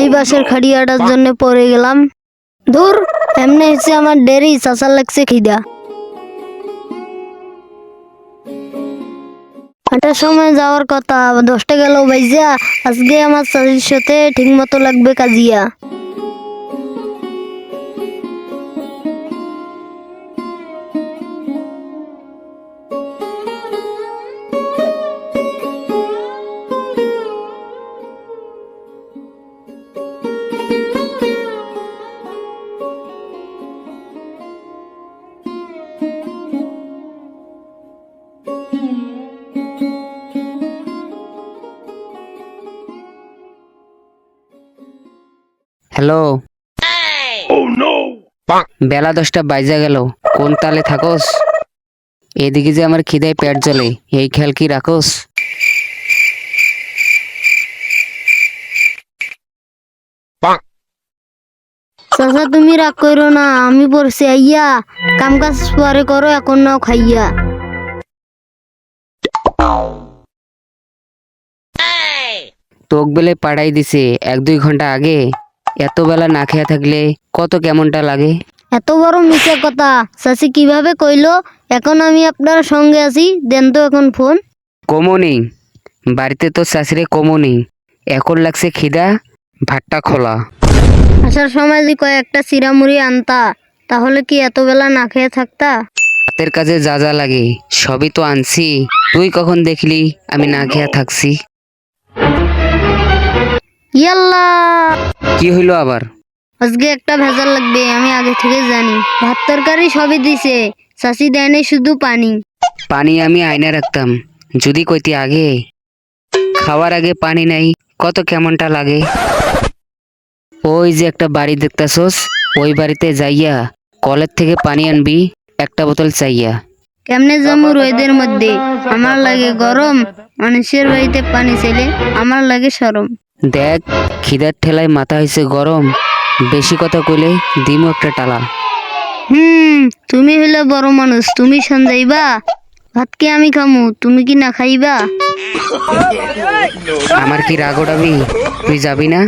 এই বাসের খাড়িয়াটার জন্য পরে গেলাম। ধুর এমনি হচ্ছে আমার ডেরি চাষা লাগছে খিদা। আটার সময় যাওয়ার কথা দশটা গেল বাইজা আজকে আমার চাষির সাথে ঠিক মতো লাগবে কাজিয়া। হ্যালো। বেলা দশটা বাইজা গেল। কোন তালে থাকোস? এদিকে যে আমার খিদায় পেট জ্বলে এই খেয়াল কি রাখোস? চাচা তুমি রাগ করো না আমি পড়ছি আইয়া কাম কাজ পরে করো এখন নাও খাইয়া। তোক বেলে পাড়াই দিছে এক দুই ঘণ্টা আগে। এত বেলা না খেয়ে থাকলে কত কেমনটা লাগে? এত বড় মিছে কথা। চাচি কীভাবে কইলো? এখন আমি আপনার সঙ্গে আছি। দেন তো এখন ফোন। কমও নেই। বাড়িতে তো শাশুড়ি কমও নেই। এখন লাগছে খিদা ভাতটা খোলা। আসার সময় যদি কয়েকটা চিরামুড়ি আনতা তাহলে কি এত বেলা না খেয়ে থাকতা? হাতের কাজে যা যা লাগে সবই তো আনছি। তুই কখন দেখলি আমি না খেয়ে থাকছি? ইয়াল্লা। কি হইল আবার? আজকে একটা ভেজাল লাগবে আমি আগে থেকে জানি। ভাত তরকারি সবই দিছে চাচি দেয়নি শুধু পানি। পানি আমি আয়না রাখতাম যদি কইতি আগে। খাওয়ার আগে পানি নাই কত কেমনটা লাগে? ওই যে একটা বাড়ি দেখতাছস ওই বাড়িতে যাইয়া কলের থেকে পানি আনবি একটা বোতল চাইয়া। কেমনে যাব রোদের মধ্যে? আমার লাগে গরম মানুষের বাড়িতে পানি চাইলে আমার লাগে সরম। দেখ খিদার ঠেলায় মাথা হয়েছে গরম। বেশি কথা কইলে দিম একটা টালা। হুম তুমি হইলে বড় মানুষ তুমি সন্ধ্যাইবা ভাত কি আমি খামু তুমি কি না খাইবা? আমার কি রাগ ওঠাবি তুই যাবি না?